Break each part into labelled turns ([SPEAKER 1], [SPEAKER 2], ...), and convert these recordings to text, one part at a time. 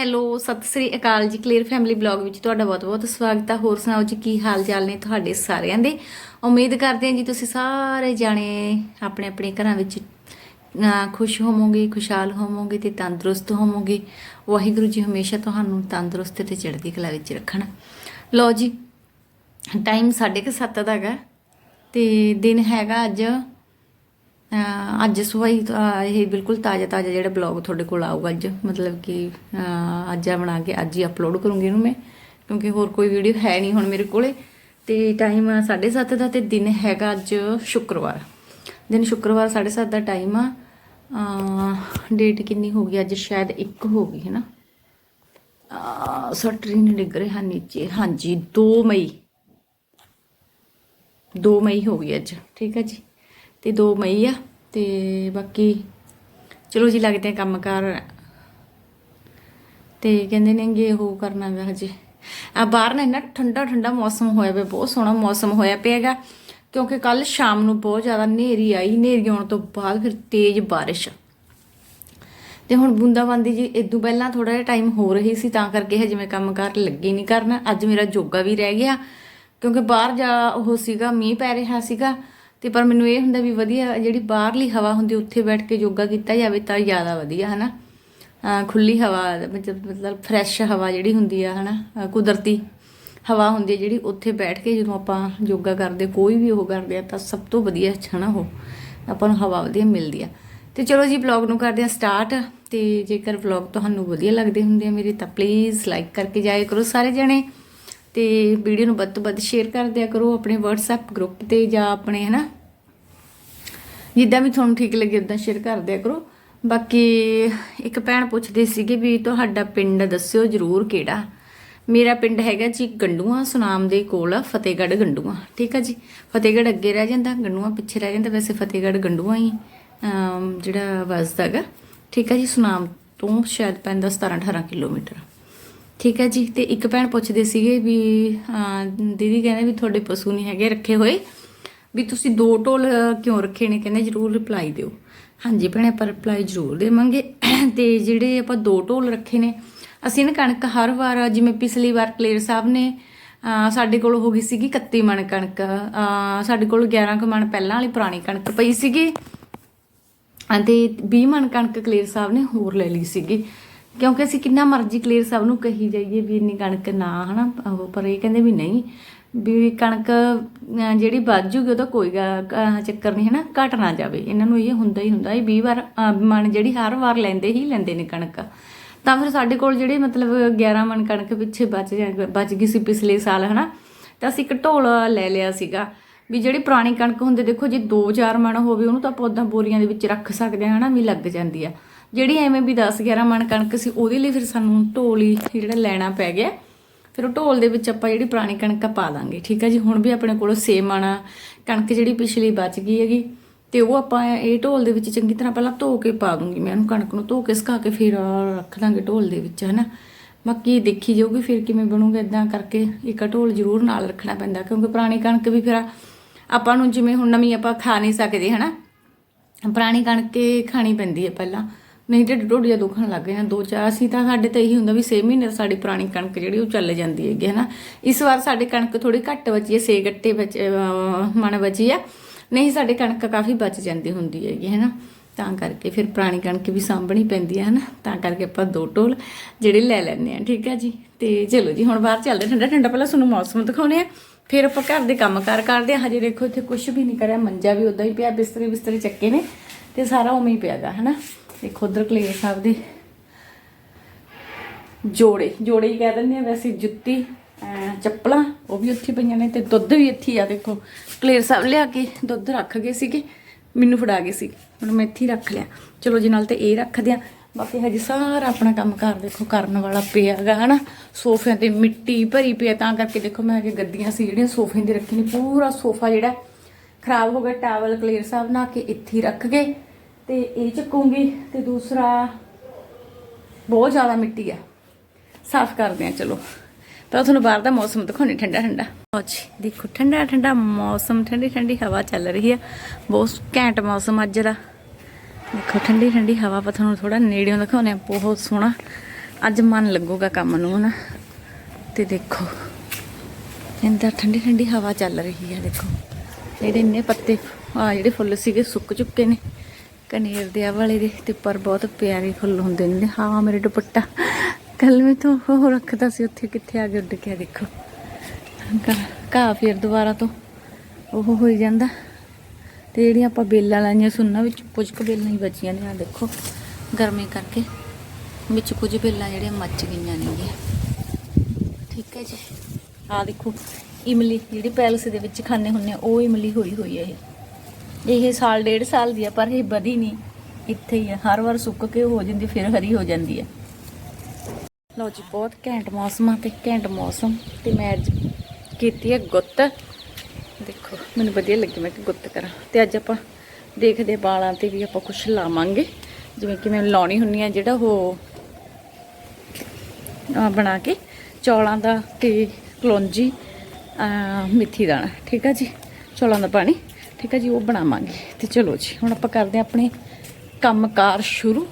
[SPEAKER 1] Hello, Sat Sri ਅਕਾਲ ਜੀ clear family blog ਵਿੱਚ ਤੁਹਾਡਾ ਬਹੁਤ-ਬਹੁਤ ਸਵਾਗਤ ਹੈ ਹੋਰ ਸੁਣਾਓ ਜੀ, ਕੀ ਹਾਲ ਚਾਲ ਨੇ ਤੁਹਾਡੇ ਸਾਰਿਆਂ ਦੇ? ਉਮੀਦ ਕਰਦੇ ਹਾਂ ਜੀ, ਤੁਸੀਂ ਸਾਰੇ ਜਾਣੇ ਆਪਣੇ ਆਪਣੇ ਘਰਾਂ ਵਿੱਚ ਖੁਸ਼ ਹੋਵੋਗੇ, ਖੁਸ਼ਹਾਲ ਹੋਵੋਗੇ ਤੇ ਤੰਦਰੁਸਤ ਹੋਵੋਗੇ। ਵਾਹਿਗੁਰੂ ਜੀ ਹਮੇਸ਼ਾ ਤੁਹਾਨੂੰ ਤੰਦਰੁਸਤ ਤੇ ਚੜ੍ਹਦੀ ਕਲਾ ਵਿੱਚ ਰੱਖਣ। ਲਓ ਜੀ ਟਾਈਮ 7:30 ਦਾ ਹੈਗਾ ਤੇ ਦਿਨ ਹੈਗਾ ਅੱਜ ਅੱਜ ਸਵੇਰ ਇਹ ਬਿਲਕੁਲ ਤਾਜ਼ਾ ਤਾਜ਼ਾ ਜਿਹੜਾ ਬਲੌਗ ਤੁਹਾਡੇ ਕੋਲ ਆਊਗਾ ਅੱਜ। ਮਤਲਬ ਕਿ ਅੱਜ ਆ ਬਣਾ ਕੇ ਅੱਜ ਹੀ ਅਪਲੋਡ ਕਰੂੰਗੀ ਇਹਨੂੰ ਮੈਂ, ਕਿਉਂਕਿ ਹੋਰ ਕੋਈ ਵੀਡੀਓ ਹੈ ਨਹੀਂ ਹੁਣ ਮੇਰੇ ਕੋਲੇ। ਤੇ ਟਾਈਮ 7:30 ਦਾ ਤੇ ਦਿਨ ਹੈਗਾ ਅੱਜ ਸ਼ੁੱਕਰਵਾਰ। ਦਿਨ ਸ਼ੁੱਕਰਵਾਰ 7:30 ਦਾ ਟਾਈਮ ਆ। ਡੇਟ ਕਿੰਨੀ ਹੋ ਗਈ? ਅੱਜ ਸ਼ਾਇਦ 1 ਹੋ ਗਈ, ਹੈ ਨਾ? ਅਹ ਸਟਰੀ ਨੇ ਡਿੱਗ ਰਿਹਾ ਨੀਚੇ। ਹਾਂਜੀ 2 ਮਈ। 2 ਮਈ ਹੋ ਗਈ ਅੱਜ। ਠੀਕ ਹੈ ਜੀ? ਤੇ 2 ਮਈ ਆ, ਤੇ ਬਾਕੀ ਚਲੋ ਜੀ ਲੱਗਦੇ ਆ ਕੰਮਕਾਰ ਤੇ ਕਹਿੰਦੇ ਨੇਗੇ ਉਹ ਕਰਨਾ ਗਾ ਹਜੇ। ਆ ਬਾਹਰ ਨਾ ਇੰਨਾ ਠੰਡਾ ਠੰਡਾ ਮੌਸਮ ਹੋਇਆ ਪਿਆ, ਬਹੁਤ ਸੋਹਣਾ ਮੌਸਮ ਹੋਇਆ ਪਿਆਗਾ ਕਿਉਂਕਿ ਕੱਲ ਸ਼ਾਮ ਨੂੰ ਬਹੁਤ ਜ਼ਿਆਦਾ ਹਨੇਰੀ ਆਈ, ਹਨੇਰੀ ਆਉਣ ਤੋਂ ਬਾਅਦ ਫਿਰ ਤੇਜ਼ ਬਾਰਿਸ਼। ਤੇ ਹੁਣ ਬੂੰਦਾਬਾਂਦੀ ਜੀ ਇਦੋਂ ਪਹਿਲਾਂ ਥੋੜਾ ਜਿਹਾ ਟਾਈਮ ਹੋ ਰਹੀ ਸੀ, ਤਾਂ ਕਰਕੇ ਹਜੇ ਮੈਂ ਕੰਮ ਕਰ ਲੱਗੀ ਨਹੀਂ ਕਰਨਾ। ਅੱਜ ਮੇਰਾ ਜੋਗਾ ਵੀ ਰਹਿ ਗਿਆ, ਕਿਉਂਕਿ ਬਾਹਰ ਜਾ ਉਹ ਸੀਗਾ, ਮੀਂਹ ਪੈ ਰਿਹਾ ਸੀਗਾ ਤੇ ਪਰ ਮੈਨੂੰ ਇਹ ਹੁੰਦਾ ਵੀ ਵਧੀਆ ਜਿਹੜੀ ਬਾਹਰਲੀ ਹਵਾ ਹੁੰਦੀ, ਉੱਥੇ ਬੈਠ ਕੇ ਯੋਗਾ ਕੀਤਾ ਜਾਵੇ ਤਾਂ ਜ਼ਿਆਦਾ ਵਧੀਆ, ਹਨਾ? ਅਹ ਖੁੱਲੀ ਹਵਾ, ਮਤਲਬ ਮਤਲਬ ਫਰੈਸ਼ ਹਵਾ ਜਿਹੜੀ ਹੁੰਦੀ ਆ, ਹਨਾ? ਅਹ ਕੁਦਰਤੀ ਹਵਾ ਹੁੰਦੀ ਹੈ ਜਿਹੜੀ, ਉੱਥੇ ਬੈਠ ਕੇ ਜਦੋਂ ਆਪਾਂ ਯੋਗਾ ਕਰਦੇ, ਕੋਈ ਵੀ ਉਹ ਕਰਦੇ ਆ, ਤਾਂ ਸਭ ਤੋਂ ਵਧੀਆ ਹਨਾ ਉਹ, ਆਪਾਂ ਨੂੰ ਹਵਾ ਵਧੀਆ ਮਿਲਦੀ ਆ। ਤੇ ਚਲੋ ਜੀ ਵਲੌਗ ਨੂੰ ਕਰਦੇ ਆ ਸਟਾਰਟ ਤੇ ਜੇਕਰ ਵਲੌਗ ਤੁਹਾਨੂੰ ਵਧੀਆ ਲੱਗਦੇ ਹੁੰਦੇ ਆ ਮੇਰੇ, ਤਾਂ ਪਲੀਜ਼ ਲਾਈਕ ਕਰਕੇ ਜਾਇਆ ਕਰੋ ਸਾਰੇ ਜਣੇ। ਤੇ ਵੀਡੀਓ ਨੂੰ ਵੱਧ ਤੋਂ ਵੱਧ ਸ਼ੇਅਰ ਕਰ ਦਿਆ ਕਰੋ ਆਪਣੇ WhatsApp ਗਰੁੱਪ ਤੇ ਜਾਂ ਆਪਣੇ ਹਨਾ? ਜਿੱਦਾਂ ਵੀ ਤੁਹਾਨੂੰ ਠੀਕ ਲੱਗੇ ਉਦਾਂ ਸ਼ੇਅਰ ਕਰ ਦਿਆ ਕਰੋ। ਬਾਕੀ ਇੱਕ ਭੈਣ ਪੁੱਛਦੇ ਸੀਗੇ ਵੀ ਤੁਹਾਡਾ ਪਿੰਡ ਦੱਸਿਓ ਜਰੂਰ ਕਿਹੜਾ? ਮੇਰਾ ਪਿੰਡ ਹੈਗਾ ਜੀ ਗੰਡੂਆਂ ਸੁਨਾਮ ਦੇ ਕੋਲ ਆ, ਫਤਿਹਗੜ੍ਹ ਗੰਡੂਆ। ਠੀਕ ਆ ਜੀ? ਫਤਿਹਗੜ੍ਹ ਅੱਗੇ ਰਹਿ ਜਾਂਦਾ ਗੰਡੂਆਂ ਪਿੱਛੇ ਰਹਿ ਜਾਂਦਾ ਵੈਸੇ ਫਤਿਹਗੜ੍ਹ ਗੰਡੂਆਂ ਹੀ ਜਿਹੜਾ ਵੱਸਦਾ ਹੈਗਾ। ਠੀਕ ਆ ਜੀ ਸੁਨਾਮ ਤੋਂ ਸ਼ਾਇਦ ਪੈਂਦਾ 17 18 ਕਿਲੋਮੀਟਰ। ਠੀਕ ਹੈ ਜੀ, ਤੇ ਇੱਕ ਭੈਣ ਪੁੱਛਦੇ ਸੀਗੇ ਵੀ ਦੀਦੀ ਕਹਿੰਦੇ ਵੀ ਤੁਹਾਡੇ ਪਸ਼ੂ ਨਹੀਂ ਹੈਗੇ ਰੱਖੇ ਹੋਏ। ਵੀ ਤੁਸੀਂ ਦੋ ਢੋਲ ਕਿਉਂ ਰੱਖੇ ਨੇ? ਕਹਿੰਦੇ ਜਰੂਰ ਰਿਪਲਾਈ ਦਿਓ। ਹਾਂਜੀ ਭੈਣੇ, ਆਪਾਂ ਰਿਪਲਾਈ ਜਰੂਰ ਦੇਵਾਂਗੇ। ਤੇ ਜਿਹੜੇ ਆਪਾਂ ਦੋ ਢੋਲ ਰੱਖੇ ਨੇ, ਅਸੀਂ ਨਾ ਕਣਕ ਹਰ ਵਾਰ, ਜਿਵੇਂ ਪਿਛਲੀ ਵਾਰ ਕਲੇਰ ਸਾਹਿਬ ਨੇ ਸਾਡੇ ਕੋਲ ਹੋ ਗਈ ਸੀਗੀ 31 ਮਣ ਕਣਕ। ਸਾਡੇ ਕੋਲ 11 ਕੁ ਮਣ ਪਹਿਲਾਂ ਵਾਲੀ ਪੁਰਾਣੀ ਕਣਕ ਪਈ ਸੀਗੀ। ਅਤੇ 20 ਮਣ ਕਣਕ ਕਲੇਰ ਸਾਹਿਬ ਨੇ ਹੋਰ ਲੈ ਲਈ ਸੀਗੀ। ਕਿਉਂਕਿ ਅਸੀਂ ਕਿੰਨਾ ਮਰਜ਼ੀ ਕਲੇਰ ਸਭ ਨੂੰ ਕਹੀ ਜਾਈਏ ਵੀ ਇੰਨੀ ਕਣਕ ਨਾ, ਹਨਾ? ਉਹ ਪਰ ਇਹ ਕਹਿੰਦੇ ਵੀ ਨਹੀਂ, ਵੀ ਕਣਕ ਜਿਹੜੀ ਵੱਧ ਜੂਗੀ ਉਹਦਾ ਕੋਈ ਗਾ- ਚੱਕਰ ਨਹੀਂ, ਹਨਾ? ਘਟ ਨਾ ਜਾਵੇ। ਇਹਨਾਂ ਨੂੰ ਇਹ ਹੁੰਦਾ ਹੀ ਹੁੰਦਾ ਇਹ 20 ਵਾਰ ਮਨ ਜਿਹੜੀ ਹਰ ਵਾਰ ਲੈਂਦੇ ਹੀ ਲੈਂਦੇ ਨੇ ਕਣਕ। ਤਾਂ ਫਿਰ ਸਾਡੇ ਕੋਲ ਜਿਹੜੇ ਮਤਲਬ 11 ਮਣ ਕਣਕ ਪਿੱਛੇ ਬਚ ਜਾ- ਬਚ ਗਈ ਸੀ ਪਿਛਲੇ ਸਾਲ, ਹਨਾ? ਤਾਂ ਅਸੀਂ ਇੱਕ ਢੋਲ ਲੈ ਲਿਆ ਸੀਗਾ ਵੀ ਜਿਹੜੀ ਪੁਰਾਣੀ ਕਣਕ ਹੁੰਦੀ, ਦੇਖੋ ਜੇ 2-4 ਮਣ ਹੋਵੇ, ਉਹਨੂੰ ਤਾਂ ਆਪਾਂ ਉਦਾਂ ਬੋਰੀਆਂ ਦੇ ਵਿੱਚ ਰੱਖ ਸਕਦੇ ਹਾਂ, ਹਨਾ? ਵੀ ਲੱਗ ਜਾਂਦੀ ਆ। ਜਿਹੜੀ ਐਵੇਂ ਵੀ 10-11 ਮਣ ਕਣਕ ਸੀ, ਉਹਦੇ ਲਈ ਫਿਰ ਸਾਨੂੰ ਢੋਲ ਹੀ ਜਿਹੜਾ ਲੈਣਾ ਪੈ ਗਿਆ। ਫਿਰ ਉਹ ਢੋਲ ਦੇ ਵਿੱਚ ਆਪਾਂ ਜਿਹੜੀ ਪੁਰਾਣੀ ਕਣਕ ਆ ਪਾ ਦਾਂਗੇ, ਠੀਕ ਹੈ ਜੀ? ਹੁਣ ਵੀ ਆਪਣੇ ਕੋਲ ਛੇ ਮਣ ਕਣਕ ਜਿਹੜੀ ਪਿਛਲੀ ਬਚ ਗਈ ਹੈਗੀ, ਤੇ ਉਹ ਆਪਾਂ ਇਹ ਢੋਲ ਦੇ ਵਿੱਚ ਚੰਗੀ ਤਰ੍ਹਾਂ ਪਹਿਲਾਂ ਧੋ ਕੇ ਪਾ ਦੂੰਗੀ ਮੈਂ ਉਹਨੂੰ, ਕਣਕ ਨੂੰ ਧੋ ਕੇ ਸੁਕਾ ਕੇ ਫਿਰ ਰੱਖ ਦਾਂਗੇ ਢੋਲ ਦੇ ਵਿੱਚ, ਹਨਾ? ਬਾਕੀ ਦੇਖੀ ਜਾਊਗੀ ਫਿਰ ਕਿਵੇਂ ਬਣੂਗਾ ਇਦਾਂ ਕਰਕੇ ਇੱਕ ਢੋਲ ਜ਼ਰੂਰ ਨਾਲ ਰੱਖਣਾ ਪੈਂਦਾ, ਕਿਉਂਕਿ ਪੁਰਾਣੀ ਕਣਕ ਵੀ ਫਿਰ ਆਪਾਂ ਨੂੰ ਜਿਵੇਂ ਹੁਣ ਨਵੀਂ ਆਪਾਂ ਖਾ ਨਹੀਂ ਸਕਦੇ, ਹਨਾ? ਪੁਰਾਣੀ ਕਣਕ ਖਾਣੀ ਪੈਂਦੀ ਹੈ ਪਹਿਲਾਂ। ਨਹੀਂ ਢਿੱਡ ਢੋਡੀਆਂ ਜਿਹਾ ਦੁਖਣ ਲੱਗ ਗਿਆ ਦੋ ਚਾਰ, ਅਸੀਂ ਤਾਂ ਸਾਡੇ ਤਾਂ ਇਹੀ ਹੁੰਦਾ ਵੀ 6 ਮਹੀਨੇ ਤਾਂ ਸਾਡੀ ਪੁਰਾਣੀ ਕਣਕ ਜਿਹੜੀ ਉਹ ਚੱਲ ਜਾਂਦੀ ਹੈਗੀ ਹੈ ਨਾ ਇਸ ਵਾਰ ਸਾਡੇ ਕਣਕ ਥੋੜੀ ਘੱਟ ਬਚੀ ਹੈ 6 ਗੱਟੇ ਬਚ, ਅਹ, ਮਣ ਬਚੀ ਆ। ਨਹੀਂ, ਸਾਡੇ ਕਣਕ ਕਾਫੀ ਬਚ ਜਾਂਦੀ ਹੁੰਦੀ ਹੈਗੀ ਹੈ ਨਾ ਤਾਂ ਕਰਕੇ ਫਿਰ ਪੁਰਾਣੀ ਕਣਕ ਵੀ ਸਾਂਭਣੀ ਪੈਂਦੀ ਹੈ ਹਨਾ? ਤਾਂ ਕਰਕੇ ਆਪਾਂ ਦੋ ਢੋਲ ਜਿਹੜੇ ਲੈ ਲੈਂਦੇ ਆ, ਠੀਕ ਹੈ ਜੀ? ਤੇ ਚਲੋ ਜੀ, ਹੁਣ ਬਾਹਰ ਚੱਲਦੇ ਠੰਡਾ ਠੰਡਾ ਪਹਿਲਾਂ ਤੁਹਾਨੂੰ ਮੌਸਮ ਦਿਖਾਉਣੇ ਆ। ਫਿਰ ਆਪਾਂ ਘਰ ਦੇ ਕੰਮ ਕਾਰ ਕਰਦੇ ਆ। ਹਜੇ ਦੇਖੋ, ਇੱਥੇ ਕੁਝ ਵੀ ਨਹੀਂ ਕਰਿਆ, ਮੰਜਾ ਵੀ ਉਦਾਂ ਹੀ ਪਿਆ ਬਿਸਤਰੇ ਬਿਸਤਰੇ ਚੱਕੇ ਨੇ ਤੇ ਸਾਰਾ ਉਵੇਂ ਹੀ ਪਿਆਗਾ ਹਨਾ? ਦੇਖੋ ਉਧਰ ਕਲੇਰ ਸਾਹਿਬ ਦੇ ਜੋੜੇ ਜੋੜੇ ਹੀ ਕਹਿ ਦਿੰਦੇ ਆ ਵੈਸੇ ਜੁੱਤੀ, ਅਹ ਚੱਪਲਾਂ, ਉਹ ਵੀ ਉੱਥੇ ਪਈਆਂ ਨੇ ਤੇ ਦੁੱਧ ਵੀ ਇੱਥੇ ਆ ਦੇਖੋ। ਕਲੇਰ ਸਾਹਿਬ ਲਿਆ ਕੇ ਦੁੱਧ ਰੱਖ ਗਏ ਸੀਗੇ, ਮੈਨੂੰ ਫੜਾ ਗਏ ਸੀ। ਹੁਣ ਮੈਂ ਇੱਥੇ ਹੀ ਰੱਖ ਲਿਆ। ਚਲੋ ਜੀ, ਨਾਲ ਤੇ ਇਹ ਰੱਖਦੇ ਆ। ਬਾਕੀ ਹਜੇ ਸਾਰਾ ਆਪਣਾ ਕੰਮ ਕਰ ਦੇਖੋ, ਕਰਨ ਵਾਲਾ ਪਿਆਗਾ ਹਨਾ। ਸੋਫਿਆਂ ਤੇ ਮਿੱਟੀ ਭਰੀ ਪਈ ਤਾਂ ਕਰਕੇ ਦੇਖੋ ਮੈਂ ਅਗੇ ਗੱਦੀਆਂ ਸੀ ਜਿਹੜੀਆਂ ਸੋਫੇ ਦੀ ਰੱਖੀ ਨੇ, ਪੂਰਾ ਸੋਫਾ ਜਿਹੜਾ ਖਰਾਬ ਹੋ ਗਿਆ, ਟਾਵਲ ਕਲੇਰ ਸਾਹਿਬ ਨਾ ਕੇ ਇੱਥੇ ਹੀ ਰੱਖ ਗਏ। ਤੇ ਇਹ ਚੱਕੂੰਗੀ ਤੇ ਦੂਸਰਾ ਬਹੁਤ ਜ਼ਿਆਦਾ ਮਿੱਟੀ ਆ। ਸਾਫ਼ ਕਰਦੇ ਆ ਚਲੋ। ਤਾਂ ਤੁਹਾਨੂੰ ਬਾਹਰ ਦਾ ਮੌਸਮ ਦਿਖਾਉਣੀ, ਠੰਡਾ ਠੰਡਾ। ਲਓ ਦੇਖੋ, ਠੰਡਾ ਠੰਡਾ ਮੌਸਮ, ਠੰਡੀ ਠੰਡੀ ਹਵਾ ਚੱਲ ਰਹੀ ਆ। ਬਹੁਤ ਘੈਂਟ ਮੌਸਮ ਅੱਜ ਦਾ। ਦੇਖੋ, ਠੰਡੀ ਠੰਡੀ ਹਵਾ ਆਪਾਂ ਤੁਹਾਨੂੰ ਥੋੜਾ ਨੇੜਿਓਂ ਦਿਖਾਉਂਦੇ ਆ ਬਹੁਤ ਸੋਹਣਾ।
[SPEAKER 2] ਅੱਜ ਮਨ ਲੱਗੂਗਾ ਕੰਮ ਨੂੰ ਨਾ ਤੇ ਦੇਖੋ ਇੰਦਰ ਠੰਡੀ ਠੰਡੀ ਹਵਾ ਚੱਲ ਰਹੀ ਆ, ਦੇਖੋ। ਇਹਦੇ ਇੰਨੇ ਪੱਤੇ, ਆ ਜਿਹੜੇ ਫੁੱਲ ਸੀਗੇ, ਸੁੱਕ ਚੁੱਕੇ ਨੇ। ਕਨੇਰ ਦੇ ਆ ਵਾਲੇ ਦੇ ਤੇ ਪਰ ਬਹੁਤ ਪਿਆਰੇ ਫੁੱਲ ਹੁੰਦੇ ਨੇ। ਹਾਂ ਮੇਰੇ ਦੁਪੱਟਾ। ਕੱਲ ਮੈਂ ਤਾਂ ਉਹ ਰੱਖਦਾ ਸੀ ਉੱਥੇ ਕਿੱਥੇ ਆ ਕੇ ਉੱਡ ਗਿਆ ਦੇਖੋ। ਘਾਹ ਫਿਰ ਦੁਬਾਰਾ ਤੋਂ ਉਹ ਹੋਈ ਜਾਂਦਾ। ਤੇ ਜਿਹੜੀਆਂ ਆਪਾਂ ਬੇਲਾਂ ਲਾਈਆਂ ਸੁੰਨਾ ਵਿੱਚ ਕੁਝ ਕੁ ਬੇਲਾਂ ਹੀ ਬਚੀਆਂ ਨੇ ਆ ਦੇਖੋ। ਗਰਮੀ ਕਰਕੇ ਵਿੱਚ ਕੁਝ ਬੇਲਾਂ ਜਿਹੜੀਆਂ ਮੱਚ ਗਈਆਂ ਨੇਗੀਆਂ। ਠੀਕ ਹੈ ਜੀ। ਆ ਦੇਖੋ ਇਮਲੀ ਜਿਹੜੀ ਪੈਲਸ ਦੇ ਵਿੱਚ ਖਾਣੇ ਹੁੰਨੇ ਆ, ਉਹ ਇਮਲੀ ਹੋਈ ਹੋਈ ਹੈ ਇਹ। ਇਹ ਸਾਲ ਡੇਢ ਸਾਲ ਦੀ ਆ ਪਰ ਇਹ ਵਧੀ ਨਹੀਂ। ਇੱਥੇ ਹੀ ਆ ਹਰ ਵਾਰ ਸੁੱਕ ਕੇ ਹੋ ਜਾਂਦੀ ਫਿਰ ਹਰੀ ਹੋ ਜਾਂਦੀ ਆ। ਲਓ ਜੀ ਬਹੁਤ ਘੈਂਟ ਮੌਸਮ ਆ ਤੇ ਘੈਂਟ ਮੌਸਮ। ਤੇ ਮੈਂ ਅੱਜ ਕੀਤੀ ਹੈ ਗੁੱਤ। ਦੇਖੋ ਮੈਨੂੰ ਵਧੀਆ ਲੱਗੀ ਮੈਂ ਕਿ ਗੁੱਤ ਕਰਾਂ। ਤੇ ਅੱਜ ਆਪਾਂ ਦੇਖਦੇ ਬਾਲਾਂ ਤੇ ਵੀ ਆਪਾਂ ਕੁਝ ਲਾਵਾਂਗੇ। ਜਿਵੇਂ ਕਿ ਮੈਂ ਲਾਉਣੀ ਹੁੰਨੀ ਆ ਜਿਹੜਾ ਉਹ ਬਣਾ ਕੇ ਚੌਲਾਂ ਦਾ ਤੇ ਕਲੌਂਜੀ ਆ, ਦਾਣਾ। ਠੀਕ ਆ ਜੀ? ਚੌਲਾਂ ਦਾ ਪਾਣੀ। ਠੀਕ ਆ ਜੀ, ਉਹ ਬਣਾਵਾਂਗੇ। ਤੇ ਚਲੋ ਜੀ, ਹੁਣ ਆਪਾਂ ਕਰਦੇ ਹਾਂ ਆਪਣੇ ਕੰਮਕਾਰ ਸ਼ੁਰੂ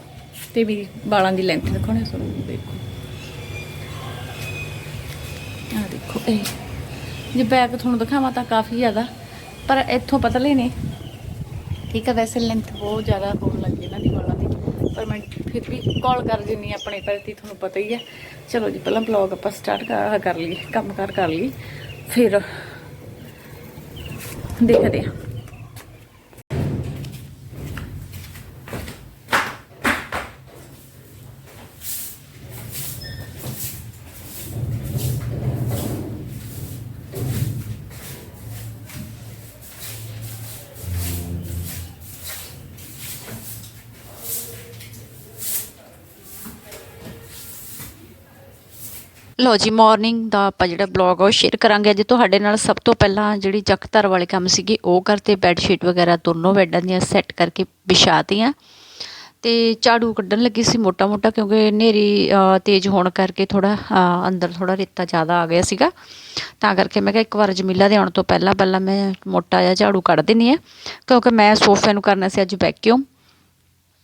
[SPEAKER 2] ਤੇ ਵੀ ਵਾਲਾਂ ਦੀ ਲੈਂਥ ਦਿਖਾਉਣੀ ਤੁਹਾਨੂੰ ਦੇਖੋ। ਆ ਦੇਖੋ, ਇਹ ਜੇ ਬੈਕ ਤੁਹਾਨੂੰ ਦਿਖਾਵਾਂ ਤਾਂ ਕਾਫੀ ਜ਼ਿਆਦਾ, ਪਰ ਇੱਥੋਂ ਪਤਲੇ ਨੇ ਠੀਕ ਹੈ ਵੈਸੇ ਲੈਂਥ ਬਹੁਤ ਜ਼ਿਆਦਾ ਹੋਣ ਲੱਗੀ ਇਹਨਾਂ ਦੀ ਵਾਲਾਂ ਦੀ, ਪਰ ਮੈਂ ਫਿਰ ਵੀ ਕਾਲ ਕਰ ਦਿੰਨੀ ਹਾਂ ਆਪਣੇ ਪ੍ਰਤੀ ਤੁਹਾਨੂੰ ਪਤਾ ਹੀ ਹੈ ਚਲੋ ਜੀ, ਪਹਿਲਾਂ ਬਲੌਗ ਆਪਾਂ ਸਟਾਰਟ ਕਰ ਲਈਏ ਕੰਮ ਕਾਰ ਕਰ ਲਈਏ। ਫਿਰ ਦੇਖਦੇ ਹਾਂ। ਲੋ ਜੀ ਮਾਰਨਿੰਗ ਦਾ ਆਪਾਂ ਜਿਹੜਾ ਬਲੌਗ ਆ ਉਹ ਸ਼ੇਅਰ ਕਰਾਂਗੇ। ਅੱਜ ਤੁਹਾਡੇ ਨਾਲ ਸਭ ਤੋਂ ਪਹਿਲਾਂ ਜਿਹੜੀ ਜਖਤਰ ਵਾਲੇ ਕੰਮ ਸੀਗੇ, ਉਹ ਕਰਤੇ ਬੈੱਡ ਸ਼ੀਟ ਵਗੈਰਾ ਦੋਨੋਂ ਬੈੱਡਾਂ ਦੀਆਂ ਸੈੱਟ ਕਰਕੇ ਵਿਛਾਤੀਆਂ ਤੇ ਝਾੜੂ ਕੱਢਣ ਲੱਗੀ ਸੀ ਮੋਟਾ ਮੋਟਾ ਕਿਉਂਕਿ ਹਨੇਰੀ ਤੇਜ਼ ਹੋਣ ਕਰਕੇ ਥੋੜਾ ਅੰਦਰ ਥੋੜਾ ਰੇਤਾ ਜ਼ਿਆਦਾ ਆ ਗਿਆ ਸੀਗਾ। ਤਾਂ ਕਰਕੇ ਮੈਂ ਕਿਹਾ ਇੱਕ ਵਾਰ ਜਮੀਲਾ ਦੇ ਆਉਣ ਤੋਂ ਪਹਿਲਾਂ ਪਹਿਲਾਂ ਮੈਂ ਮੋਟਾ ਜਿਹਾ ਝਾੜੂ ਕੱਢ ਦਿੰਨੀ ਆ ਕਿਉਂਕਿ ਮੈਂ ਸੋਫੇ ਨੂੰ ਕਰਨਾ ਸੀ, ਅੱਜ ਵੈਕਿਊਮ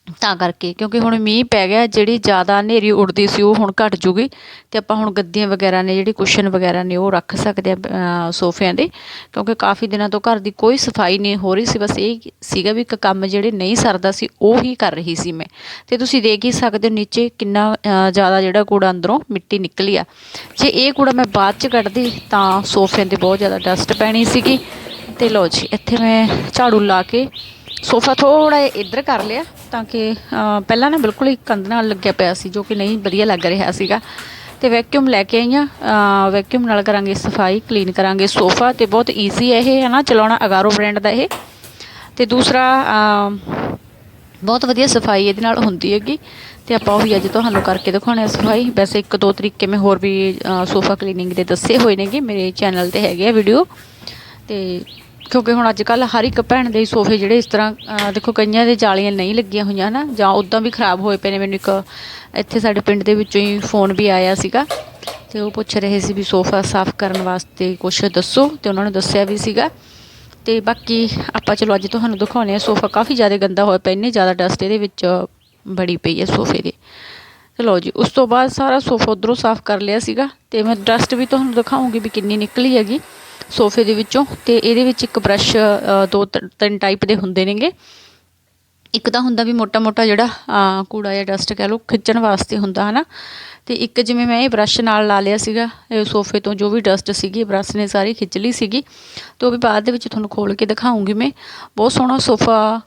[SPEAKER 2] ਤਾਂ ਕਰਕੇ, ਕਿਉਂਕਿ ਹੁਣ ਮੀਂਹ ਪੈ ਗਿਆ, ਜਿਹੜੀ ਜ਼ਿਆਦਾ ਹਨੇਰੀ ਉੱਡਦੀ ਸੀ, ਉਹ ਹੁਣ ਘੱਟ ਜੂਗੀ। ਅਤੇ ਆਪਾਂ ਹੁਣ ਗੱਦੀਆਂ ਵਗੈਰਾ ਨੇ, ਜਿਹੜੀ ਕੁਸ਼ਨ ਵਗੈਰਾ ਨੇ, ਉਹ ਰੱਖ ਸਕਦੇ ਆ ਸੋਫਿਆਂ ਦੇ। ਕਿਉਂਕਿ ਕਾਫੀ ਦਿਨਾਂ ਤੋਂ ਘਰ ਦੀ ਕੋਈ ਸਫ਼ਾਈ ਨਹੀਂ ਹੋ ਰਹੀ ਸੀ, ਬਸ ਇਹ ਸੀਗਾ ਵੀ ਇੱਕ ਕੰਮ ਜਿਹੜੇ ਨਹੀਂ ਸਰਦਾ ਸੀ, ਉਹ ਹੀ ਕਰ ਰਹੀ ਸੀ ਮੈਂ। ਤੇ ਤੁਸੀਂ ਦੇਖ ਹੀ ਸਕਦੇ ਹੋ ਨੀਚੇ ਕਿੰਨਾ ਜ਼ਿਆਦਾ ਜਿਹੜਾ ਕੂੜਾ ਅੰਦਰੋਂ ਮਿੱਟੀ ਨਿਕਲੀ ਆ। ਜੇ ਇਹ ਕੂੜਾ ਮੈਂ ਬਾਅਦ ਚ ਕੱਢਦੀ, ਤਾਂ ਸੋਫਿਆਂ ਤੇ ਬਹੁਤ ਜ਼ਿਆਦਾ ਡਸਟ ਪੈਣੀ ਸੀਗੀ। ਤੇ ਲੋ ਜੀ, ਇੱਥੇ ਮੈਂ ਝਾੜੂ ਲਾ ਕੇ ਸੋਫਾ ਥੋੜਾ ਇੱਧਰ ਕਰ ਲਿਆ। ਤਾਂ ਕਿ ਪਹਿਲਾਂ ਨਾ ਬਿਲਕੁਲ ਹੀ ਕੰਧ ਨਾਲ ਲੱਗਿਆ ਪਿਆ ਸੀ, ਜੋ ਕਿ ਨਹੀਂ ਵਧੀਆ ਲੱਗ ਰਿਹਾ ਸੀਗਾ। ਤੇ ਵੈਕਿਊਮ ਲੈ ਕੇ ਆਈ ਆਈਆਂ ਵੈਕਿਊਮ ਨਾਲ ਕਰਾਂਗੇ ਸਫ਼ਾਈ ਕਲੀਨ ਕਰਾਂਗੇ ਸੋਫਾ ਤੇ ਬਹੁਤ ਈਜ਼ੀ ਹੈ ਇਹ ਹੈ ਨਾ ਚਲਾਉਣਾ ਅਗਾਰੋ ਬ੍ਰਾਂਡ ਦਾ ਇਹ। ਤੇ ਦੂਸਰਾ ਬਹੁਤ ਵਧੀਆ ਸਫ਼ਾਈ ਇਹਦੇ ਨਾਲ ਹੁੰਦੀ ਹੈਗੀ। ਤੇ ਆਪਾਂ ਉਹੀ ਅੱਜ ਤੁਹਾਨੂੰ ਕਰਕੇ ਦਿਖਾਉਣੇ ਆ ਸਫ਼ਾਈ। ਵੈਸੇ ਇੱਕ ਦੋ ਤਰੀਕੇ ਮੈਂ ਹੋਰ ਵੀ ਸੋਫਾ ਕਲੀਨਿੰਗ ਦੇ ਦੱਸੇ ਹੋਏ ਨੇਗੇ ਮੇਰੇ ਚੈਨਲ ਤੇ ਹੈਗੇ ਆ ਵੀਡੀਓ ਤੇ ਕਿਉਂਕਿ ਹੁਣ ਅੱਜ ਕੱਲ ਹਰ ਇੱਕ ਭੈਣ ਦੇ ਸੋਫੇ ਜਿਹੜੇ ਇਸ ਤਰ੍ਹਾਂ ਦੇਖੋ ਕਈਆਂ ਦੇ ਜਾਲੀਆਂ ਨਹੀਂ ਲੱਗੀਆਂ ਹੋਈਆਂ ਨਾ, ਜਾਂ ਉਦਾਂ ਵੀ ਖਰਾਬ ਹੋਏ ਪਏ ਨੇ। ਮੈਨੂੰ ਇੱਕ ਇੱਥੇ ਸਾਡੇ ਪਿੰਡ ਦੇ ਵਿੱਚੋਂ ਹੀ ਫੋਨ ਵੀ ਆਇਆ ਸੀਗਾ ਤੇ ਉਹ ਪੁੱਛ ਰਹੇ ਸੀ ਵੀ ਸੋਫਾ ਸਾਫ਼ ਕਰਨ ਵਾਸਤੇ ਕੁਝ ਦੱਸੋ ਤੇ ਉਹਨਾਂ ਨੂੰ ਦੱਸਿਆ ਵੀ ਸੀਗਾ। ਤੇ ਬਾਕੀ ਆਪਾਂ ਚਲੋ ਅੱਜ ਤੁਹਾਨੂੰ ਦਿਖਾਉਣੇ ਆ ਸੋਫਾ ਕਾਫੀ ਜ਼ਿਆਦਾ ਗੰਦਾ ਹੋਇਆ ਪਿਆ, ਇੰਨੇ ਜ਼ਿਆਦਾ ਡਸਟ ਇਹਦੇ ਵਿੱਚ ਬੜੀ ਪਈ ਹੈ ਸੋਫੇ ਦੇ। ਚਲੋ ਜੀ, ਉਸ ਤੋਂ ਬਾਅਦ ਸਾਰਾ ਸੋਫਾ ਉਧਰੋਂ ਸਾਫ਼ ਕਰ ਲਿਆ ਸੀਗਾ ਤੇ ਮੈਂ ਡਸਟ ਵੀ ਤੁਹਾਨੂੰ ਦਿਖਾਉਂਗੀ ਵੀ ਕਿੰਨੀ ਨਿਕਲੀ ਹੈਗੀ ਸੋਫੇ ਦੇ ਵਿੱਚੋਂ ਤੇ ਇਹਦੇ ਵਿੱਚ ਇੱਕ ਬ੍ਰਸ਼ ਦੋ ਤਿੰਨ ਟਾਈਪ ਦੇ ਹੁੰਦੇ ਨੇਗੇ। ਇੱਕ ਤਾਂ ਹੁੰਦਾ ਵੀ ਮੋਟਾ ਮੋਟਾ ਜਿਹੜਾ ਕੂੜਾ ਜਾਂ ਡਸਟ ਕਹਿ ਲਓ, ਖਿੱਚਣ ਵਾਸਤੇ ਹੁੰਦਾ, ਹਨਾ? ਤੇ ਇੱਕ ਜਿਵੇਂ ਮੈਂ ਇਹ ਬ੍ਰਸ਼ ਨਾਲ ਲਾ ਲਿਆ ਸੀਗਾ ਸੋਫੇ ਤੋਂ ਜੋ ਵੀ ਡਸਟ ਸੀਗੀ ਬ੍ਰਸ਼ ਨੇ ਸਾਰੀ ਖਿੱਚ ਲਈ ਸੀਗੀ, ਤੇ ਉਹ ਵੀ ਬਾਅਦ ਦੇ ਵਿੱਚ ਤੁਹਾਨੂੰ ਖੋਲ ਕੇ ਦਿਖਾਉਂਗੀ ਮੈਂ। ਬਹੁਤ ਸੋਹਣਾ ਸੋਫਾ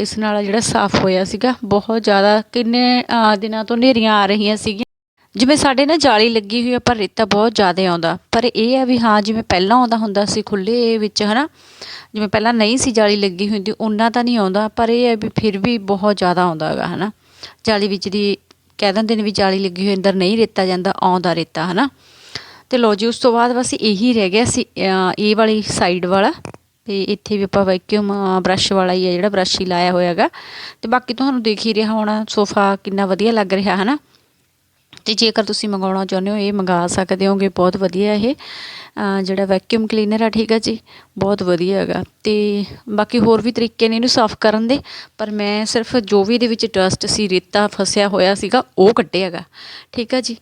[SPEAKER 2] ਇਸ ਨਾਲ ਜਿਹੜਾ ਸਾਫ਼ ਹੋਇਆ ਸੀਗਾ। ਬਹੁਤ ਜ਼ਿਆਦਾ ਕਿੰਨੇ ਦਿਨਾਂ ਤੋਂ ਹਨੇਰੀਆਂ ਆ ਰਹੀਆਂ ਸੀਗੀਆਂ। ਜਿਵੇਂ ਸਾਡੇ ਨਾ ਜਾਲੀ ਲੱਗੀ ਹੋਈ ਆ, ਪਰ ਰੇਤਾ ਬਹੁਤ ਜ਼ਿਆਦਾ ਆਉਂਦਾ। ਪਰ ਇਹ ਆ ਵੀ ਹਾਂ, ਜਿਵੇਂ ਪਹਿਲਾਂ ਆਉਂਦਾ ਹੁੰਦਾ ਸੀ ਖੁੱਲੇ ਵਿੱਚ, ਹਨਾ? ਜਿਵੇਂ ਪਹਿਲਾਂ ਨਹੀਂ ਸੀ ਜਾਲੀ ਲੱਗੀ ਹੁੰਦੀ ਉਹਨਾਂ ਤਾਂ ਨਹੀਂ ਆਉਂਦਾ। ਪਰ ਇਹ ਹੈ ਵੀ ਫਿਰ ਵੀ ਬਹੁਤ ਜ਼ਿਆਦਾ ਆਉਂਦਾ ਹੈਗਾ ਹਨਾ? ਜਾਲੀ ਵਿੱਚ ਦੀ ਕਹਿ ਦਿੰਦੇ ਨੇ ਵੀ ਜਾਲੀ ਲੱਗੀ ਹੋਈ ਅੰਦਰ ਨਹੀਂ ਰੇਤਾ ਜਾਂਦਾ, ਆਉਂਦਾ ਰੇਤਾ, ਹਨਾ? ਤੇ ਲੋ ਜੀ, ਉਸ ਤੋਂ ਬਾਅਦ ਬਸ ਇਹੀ ਰਹਿ ਗਿਆ ਸੀ ਇਹ ਵਾਲੀ ਸਾਈਡ ਵਾਲਾ, ਤੇ ਇੱਥੇ ਵੀ ਆਪਾਂ ਵੈਕਿਊਮ ਬ੍ਰਸ਼ ਵਾਲਾ ਹੀ ਹੈ ਜਿਹੜਾ ਬ੍ਰਸ਼ ਹੀ ਲਾਇਆ ਹੋਇਆ ਹੈਗਾ। ਤੇ ਬਾਕੀ ਤੁਹਾਨੂੰ ਦੇਖ ਹੀ ਰਿਹਾ ਹੋਣਾ, ਸੋਫਾ ਕਿੰਨਾ ਵਧੀਆ ਲੱਗ ਰਿਹਾ, ਹਨਾ? ਤੇ ਜੇਕਰ ਤੁਸੀਂ ਮੰਗਾਉਣਾ ਚਾਹੁੰਦੇ ਹੋ, ਇਹ ਮੰਗਾ ਸਕਦੇ ਹੋਗੇ, ਬਹੁਤ ਵਧੀਆ ਇਹ। ਜਿਹੜਾ ਵੈਕਿਊਮ ਕਲੀਨਰ ਆ, ਠੀਕ ਆ ਜੀ, ਬਹੁਤ ਵਧੀਆ ਹੈਗਾ। ਤੇ ਬਾਕੀ ਹੋਰ ਵੀ ਤਰੀਕੇ ਨੇ ਇਹਨੂੰ ਸਾਫ਼ ਕਰਨ ਦੇ, ਪਰ ਮੈਂ ਸਿਰਫ ਜੋ ਵੀ ਇਹਦੇ ਵਿੱਚ ਡਸਟ ਸੀ, ਰੇਤਾ ਫਸਿਆ ਹੋਇਆ ਸੀਗਾ, ਉਹ ਕੱਢਿਆ ਹੈਗਾ। ਠੀਕ ਆ ਜੀ।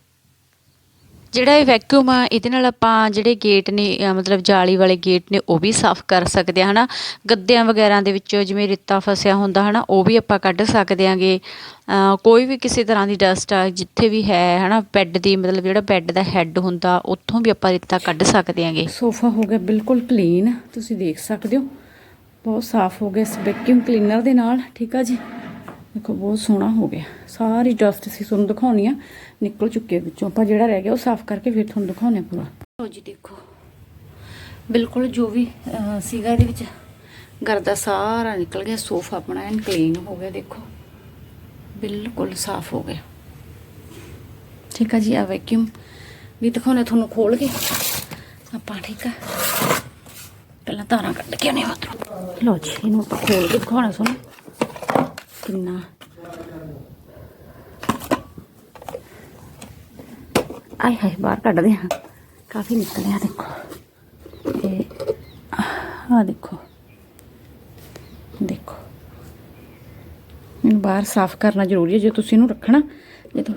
[SPEAKER 2] ਜਿਹੜਾ ਇਹ ਵੈਕਿਊਮ ਆ, ਇਹਦੇ ਨਾਲ ਆਪਾਂ ਜਿਹੜੇ ਗੇਟ ਨੇ ਮਤਲਬ ਜਾਲੀ ਵਾਲੇ ਗੇਟ ਨੇ, ਉਹ ਵੀ ਸਾਫ਼ ਕਰ ਸਕਦੇ ਆ, ਹਨਾ? ਗੱਦਿਆਂ ਵਗੈਰਾ ਦੇ ਵਿੱਚ ਜਿਵੇਂ ਰੇਤਾ ਫਸਿਆ ਹੁੰਦਾ, ਹਨਾ, ਉਹ ਵੀ ਆਪਾਂ ਕੱਢ ਸਕਦੇ ਆਂਗੇ। ਕੋਈ ਵੀ ਕਿਸੇ ਤਰ੍ਹਾਂ ਦੀ ਡਸਟ ਆ, ਜਿੱਥੇ ਵੀ ਹੈ, ਹਨਾ ਬੈੱਡ ਦੀ, ਮਤਲਬ ਜਿਹੜਾ ਬੈੱਡ ਦਾ ਹੈੱਡ ਹੁੰਦਾ, ਉੱਥੋਂ ਵੀ ਆਪਾਂ ਰੇਤਾ ਕੱਢ ਸਕਦੇ ਆਂਗੇ।
[SPEAKER 1] ਸੋਫਾ ਹੋ ਗਿਆ ਬਿਲਕੁਲ ਕਲੀਨ ਤੁਸੀਂ ਦੇਖ ਸਕਦੇ ਹੋ। ਬਹੁਤ ਸਾਫ਼ ਹੋ ਗਿਆ ਇਸ ਵੈਕਿਊਮ ਕਲੀਨਰ ਦੇ ਨਾਲ, ਠੀਕ ਆ ਜੀ? ਦੇਖੋ, ਬਹੁਤ ਸੋਹਣਾ ਹੋ ਗਿਆ। ਸਾਰੀ ਡਸਟ ਸੀ ਤੁਹਾਨੂੰ ਦਿਖਾਉਣੀ ਆ। ਨਿਕਲ ਚੁੱਕੇ ਵਿੱਚੋਂ। ਆਪਾਂ ਜਿਹੜਾ ਰਹਿ ਗਿਆ, ਉਹ ਸਾਫ਼ ਕਰਕੇ ਫਿਰ ਤੁਹਾਨੂੰ ਦਿਖਾਉਣੇ ਪੂਰਾ। ਲਓ ਜੀ, ਦੇਖੋ। ਬਿਲਕੁਲ ਜੋ ਵੀ ਸੀਗਾ ਇਹਦੇ ਵਿੱਚ ਗਰਦਾ ਸਾਰਾ ਨਿਕਲ ਗਿਆ। ਸੋਫਾ ਆਪਣਾ ਐਨ ਕਲੀਨ ਹੋ ਗਿਆ, ਦੇਖੋ। ਬਿਲਕੁਲ ਸਾਫ਼ ਹੋ ਗਿਆ। ਠੀਕ ਆ ਜੀ ਆ ਵੈਕਿਊਮ ਵੀ ਦਿਖਾਉਣੇ ਤੁਹਾਨੂੰ ਖੋਲ ਕੇ। ਆਪਾਂ ਠੀਕ ਆ। ਪਹਿਲਾਂ ਤਾਰਾਂ ਕੱਢ ਕੇ ਆਨੇ ਉਧਰੋਂ ਲਓ ਜੀ, ਇਹਨੂੰ ਆਪਾਂ ਖੋਲ ਕੇ ਦਿਖਾਉਣਾ ਸੋਹਣਾ। ਕਿੰਨਾ? ਆਏ ਹਾਏ, ਬਾਹਰ ਕੱਢਦੇ ਹਾਂ। ਕਾਫੀ ਨਿਕਲਿਆ ਦੇਖੋ। ਇਹ ਆ ਦੇਖੋ। ਦੇਖੋ। ਇਹਨੂੰ ਬਾਹਰ ਸਾਫ਼ ਕਰਨਾ ਜ਼ਰੂਰੀ ਹੈ। ਜੇ ਤੁਸੀਂ ਇਹਨੂੰ ਰੱਖਣਾ, ਜੇ ਤੁ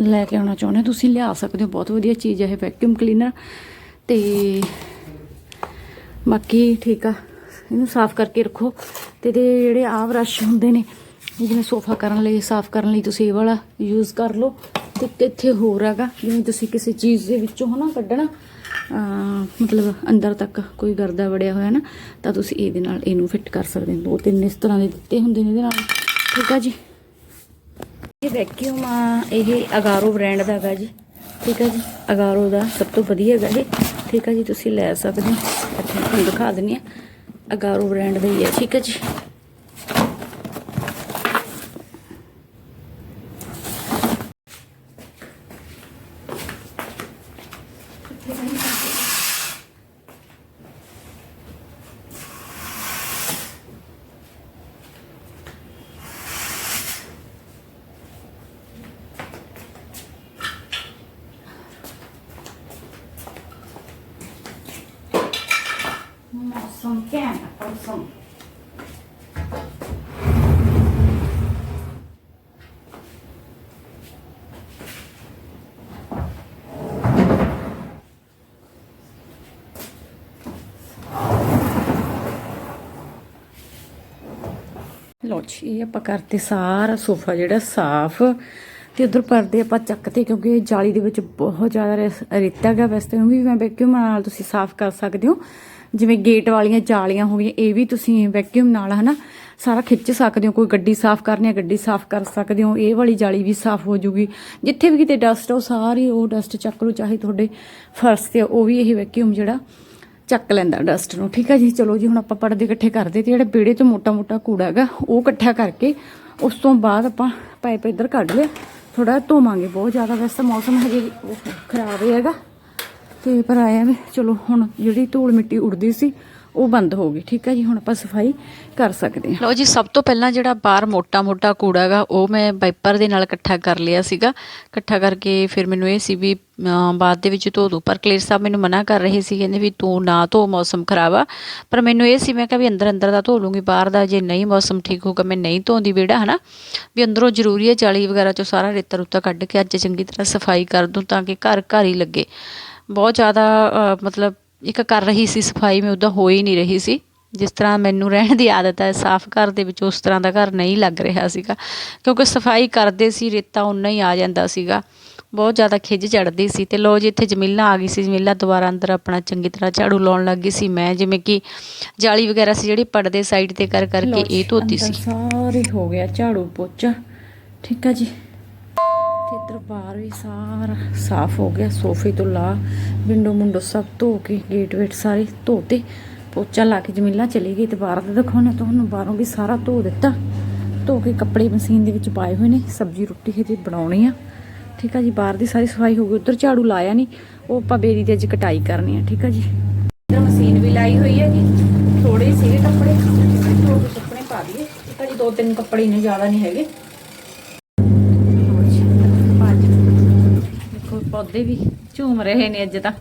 [SPEAKER 1] ਲੈ ਕੇ ਆਉਣਾ ਚਾਹੁੰਦੇ ਤੁਸੀਂ ਲਿਆ ਸਕਦੇ ਹੋ। ਬਹੁਤ ਵਧੀਆ ਚੀਜ਼ ਹੈ ਇਹ ਵੈਕਿਊਮ ਕਲੀਨਰ ਤੇ ਬਾਕੀ ਠੀਕ ਆ। ਇਹਨੂੰ ਸਾਫ਼ ਕਰਕੇ ਰੱਖੋ। ਤੇ ਇਹਦੇ ਜਿਹੜੇ ਆਹ ਬ੍ਰਸ਼ ਹੁੰਦੇ ਨੇ ਜਿਵੇਂ ਸੋਫਾ ਕਰਨ ਲਈ, ਸਾਫ਼ ਕਰਨ ਲਈ ਤੁਸੀਂ ਇਹ ਵਾਲਾ ਯੂਜ਼ ਕਰ ਲਓ। ਤੇ ਇੱਕ ਇੱਥੇ ਹੋਰ ਹੈਗਾ, ਜਿਵੇਂ ਤੁਸੀਂ ਕਿਸੇ ਚੀਜ਼ ਦੇ ਵਿੱਚੋਂ ਹਨਾ ਕੱਢਣਾ ਮਤਲਬ ਅੰਦਰ ਤੱਕ ਕੋਈ ਗਰਦਾ ਵੜਿਆ ਹੋਇਆ ਨਾ, ਤਾਂ ਤੁਸੀਂ ਇਹਦੇ ਨਾਲ ਇਹਨੂੰ ਫਿੱਟ ਕਰ ਸਕਦੇ ਹੋ। ਦੋ ਤਿੰਨ ਇਸ ਤਰ੍ਹਾਂ ਦੇ ਦਿੱਤੇ ਹੁੰਦੇ ਨੇ ਇਹਦੇ ਨਾਲ। ਠੀਕ ਆ ਜੀ? ਇਹ ਵੈਕਿਊਮ ਆ ਇਹ ਅਗਾਰੋ ਬ੍ਰਾਂਡ ਦਾ ਹੈਗਾ ਜੀ। ਠੀਕ ਹੈ ਜੀ? ਅਗਾਰੋ ਦਾ ਸਭ ਤੋਂ ਵਧੀਆ ਹੈਗਾ ਇਹ। ਠੀਕ ਹੈ ਜੀ? ਤੁਸੀਂ ਲੈ ਸਕਦੇ ਹੋ। ਇੱਥੇ ਤੁਹਾਨੂੰ ਦਿਖਾ ਦਿੰਨੀ ਆ ਅਗਾਰੋ ਬ੍ਰਾਂਡ ਦਾ ਹੀ ਹੈ। ਠੀਕ ਹੈ ਜੀ ਮੌਸਮ ਘੈਂਟ ਮੌਸਮ ਲੋ ਜੀ, ਇਹ ਆਪਾਂ ਕਰਤੇ ਸਾਰਾ ਸੋਫਾ ਜਿਹੜਾ ਸਾਫ਼ ਤੇ ਉਧਰ ਪਰਦੇ ਆਪਾਂ ਚੱਕਤੇ ਕਿਉਂਕਿ ਇਹ ਜਾਲੀ ਦੇ ਵਿੱਚ ਬਹੁਤ ਜ਼ਿਆਦਾ ਰੇਸ- ਰੇਤਾ ਗਿਆ ਵੈਸੇ, ਉਹ ਵੀ ਮੈਂ ਵੈਕਿਊਮ ਨਾਲ ਤੁਸੀਂ ਸਾਫ਼ ਕਰ ਸਕਦੇ ਹੋ। ਜਿਵੇਂ ਗੇਟ ਵਾਲੀਆਂ ਜਾਲੀਆਂ ਹੋ ਗਈਆਂ, ਇਹ ਵੀ ਤੁਸੀਂ ਵੈਕਿਊਮ ਨਾਲ ਹਨਾ ਸਾਰਾ ਖਿੱਚ ਸਕਦੇ ਹੋ, ਕੋਈ ਗੱਡੀ ਸਾਫ਼ ਕਰਨੀ ਹੈ, ਗੱਡੀ ਸਾਫ਼ ਕਰ ਸਕਦੇ ਹੋ, ਇਹ ਵਾਲੀ ਜਾਲੀ ਵੀ ਸਾਫ਼ ਹੋ ਜੂਗੀ। ਜਿੱਥੇ ਵੀ ਕਿਤੇ ਡਸਟ ਉਹ ਸਾਰੀ ਉਹ ਡਸਟ ਚੱਕ ਲਓ, ਚਾਹੇ ਤੁਹਾਡੇ ਫਰਸ਼ ਤੇ ਉਹ ਵੀ ਇਹ ਵੈਕਿਊਮ ਜਿਹੜਾ ਚੱਕ ਲੈਂਦਾ ਡਸਟ ਨੂੰ। ਠੀਕ ਹੈ ਜੀ? ਚਲੋ ਜੀ, ਹੁਣ ਆਪਾਂ ਪਰਦੇ ਇਕੱਠੇ ਕਰਦੇ ਤੇ ਜਿਹੜਾ ਵਿਹੜੇ 'ਚ ਮੋਟਾ-ਮੋਟਾ ਕੂੜਾ ਹੈਗਾ, ਉਹ ਇਕੱਠਾ ਕਰਕੇ ਉਸ ਤੋਂ ਬਾਅਦ ਆਪਾਂ ਪਾਈਪ ਇੱਧਰ ਕੱਢ ਲਿਆ। ਥੋੜਾ ਧੋਵਾਂਗੇ ਬਹੁਤ ਜ਼ਿਆਦਾ। ਵੈਸੇ ਤਾਂ ਮੌਸਮ ਹਜੇ ਉਹ ਖਰਾਬ ਹੈਗਾ। ਤੇ ਪਰ ਆਇਆ ਵੀ ਚਲੋ ਹੁਣ ਜਿਹੜੀ ਧੂਲ ਮਿੱਟੀ ਉੱਡਦੀ ਸੀ ਉਹ ਬੰਦ ਹੋ ਗਈ। ਠੀਕ ਹੈ ਜੀ, ਹੁਣ ਆਪਾਂ ਸਫ਼ਾਈ ਕਰ ਸਕਦੇ ਹਾਂ।
[SPEAKER 2] ਲਓ ਜੀ, ਸਭ ਤੋਂ ਪਹਿਲਾਂ ਜਿਹੜਾ ਬਾਹਰ ਮੋਟਾ-ਮੋਟਾ ਕੂੜਾ ਹੈਗਾ, ਉਹ ਮੈਂ ਵਾਈਪਰ ਦੇ ਨਾਲ ਇਕੱਠਾ ਕਰ ਲਿਆ ਸੀਗਾ। ਇਕੱਠਾ ਕਰਕੇ ਫਿਰ ਮੈਨੂੰ ਇਹ ਸੀ ਵੀ ਬਾਅਦ ਦੇ ਵਿੱਚ ਧੋ ਦੂੰ ਪਰ ਕਲੇਰ ਸਾਹਿਬ ਮੈਨੂੰ ਮਨਾ ਕਰ ਰਹੇ ਸੀ, ਕਹਿੰਦੇ ਵੀ ਤੂੰ ਨਾ ਧੋ, ਮੌਸਮ ਖਰਾਬ ਆ। ਪਰ ਮੈਨੂੰ ਇਹ ਸੀ, ਮੈਂ ਕਿਹਾ ਵੀ ਅੰਦਰ ਅੰਦਰ ਦਾ ਧੋ ਲੂੰਗੀ ਬਾਹਰ ਦਾ ਜੇ ਨਹੀਂ ਮੌਸਮ ਠੀਕ ਹੋਊਗਾ, ਮੈਂ ਨਹੀਂ ਧੋਂਦੀ ਵਿਹੜਾ, ਹਨਾ? ਵੀ ਅੰਦਰੋਂ ਜ਼ਰੂਰੀ ਹੈ ਜਾਲੀ ਵਗੈਰਾ ਚੋਂ ਸਾਰਾ ਰੇਤਾ ਰੁੱਤਾ ਕੱਢ ਕੇ ਅੱਜ ਚੰਗੀ ਤਰ੍ਹਾਂ ਸਫ਼ਾਈ ਕਰ ਦੂੰ ਤਾਂ ਕਿ ਘਰ ਘਰ ਹੀ ਲੱਗੇ। ਬਹੁਤ ਜ਼ਿਆਦਾ ਮਤਲਬ ਇੱਕ ਕਰ ਰਹੀ ਸੀ ਸਫ਼ਾਈ ਮੈਂ ਉਦਾਂ ਹੋ ਹੀ ਨਹੀਂ ਰਹੀ ਸੀ। ਜਿਸ ਤਰ੍ਹਾਂ ਮੈਨੂੰ ਰਹਿਣ ਦੀ ਆਦਤ ਹੈ ਸਾਫ਼ ਘਰ ਦੇ ਵਿੱਚ ਉਸ ਤਰ੍ਹਾਂ ਦਾ ਘਰ ਨਹੀਂ ਲੱਗ ਰਿਹਾ ਸੀਗਾ। ਕਿਉਂਕਿ ਸਫ਼ਾਈ ਕਰਦੇ ਸੀ ਰੇਤਾ ਉਨਾ ਹੀ ਆ ਜਾਂਦਾ ਸੀਗਾ। ਬਹੁਤ ਜ਼ਿਆਦਾ ਖਿੱਚ ਚੜਦੀ ਸੀ ਤੇ ਲੋ ਜੀ ਇੱਥੇ ਜਮੀਲਾ ਆ ਗਈ ਸੀ ਜਮੀਲਾ ਦੁਬਾਰਾ ਅੰਦਰ ਆਪਣਾ ਚੰਗੀ ਤਰ੍ਹਾਂ ਝਾੜੂ ਲਾਉਣ ਲੱਗ ਗਈ ਸੀ ਮੈਂ। ਜਿਵੇਂ ਕਿ ਜਾਲੀ ਵਗੈਰਾ ਸੀ ਜਿਹੜੀ ਪਰਦੇ ਸਾਈਡ ਤੇ ਕਰ ਕਰਕੇ
[SPEAKER 1] ਜੀ,
[SPEAKER 2] ਇਹ ਧੋਤੀ
[SPEAKER 1] ਅੰਦਰ
[SPEAKER 2] ਸੀ।
[SPEAKER 1] ਸਾਰੇ ਹੋ ਗਿਆ ਝਾੜੂ ਪੋਚਾ। ਠੀਕ ਆ ਜੀ। ਤੇ ਇੱਧਰ ਬਾਹਰ ਵੀ ਸਾਰਾ ਸਾਫ਼ ਹੋ ਗਿਆ, ਸੋਫੇ ਤੋਂ ਲਾ, ਵਿੰਡੋ ਮੁੰਡੋ ਸਭ ਧੋ ਕੇ ਗੇਟ ਵੇਟ ਸਾਰੇ ਧੋਤੇ, ਪੋਚਾ ਲਾ ਕੇ ਜਮੀਲਾ ਚਲੀ ਗਈ ਤੇ ਬਾਹਰ ਦਾ ਦਿਖਾਉਣਾ ਤੁਹਾਨੂੰ ਬਾਹਰੋਂ ਵੀ ਸਾਰਾ ਧੋ ਦਿੱਤਾ। ਧੋ ਕੇ ਕੱਪੜੇ ਮਸ਼ੀਨ ਦੇ ਵਿੱਚ ਪਾਏ ਹੋਏ ਨੇ, ਸਬਜ਼ੀ ਰੋਟੀ ਹਜੇ ਬਣਾਉਣੀ ਆ। ਠੀਕ ਆ ਜੀ, ਬਾਹਰ ਦੀ ਸਾਰੀ ਸਫ਼ਾਈ ਹੋ ਗਈ, ਉੱਧਰ ਝਾੜੂ ਲਾਇਆ ਨਹੀਂ ਉਹ ਆਪਾਂ ਬੇਰੀ ਦੀ ਅੱਜ ਕਟਾਈ ਕਰਨੀ ਆ, ਠੀਕ ਆ ਜੀ। ਇੱਧਰ ਮਸ਼ੀਨ ਵੀ ਲਾਈ ਹੋਈ ਹੈ ਜੀ ਥੋੜੇ ਸੀਗੇ ਕੱਪੜੇ ਧੋ ਕੱਪੜੇ ਪਾ ਦਈਏ। ਠੀਕ ਆ ਜੀ, ਦੋ ਤਿੰਨ ਕੱਪੜੇ ਨੇ ਜ਼ਿਆਦਾ ਨਹੀਂ ਹੈਗੇ ਪੰਜ ਪੌਦੇ ਵੀ ਝੂਮ ਰਹੇ ਨੇ ਅੱਜ ਤਾਂ।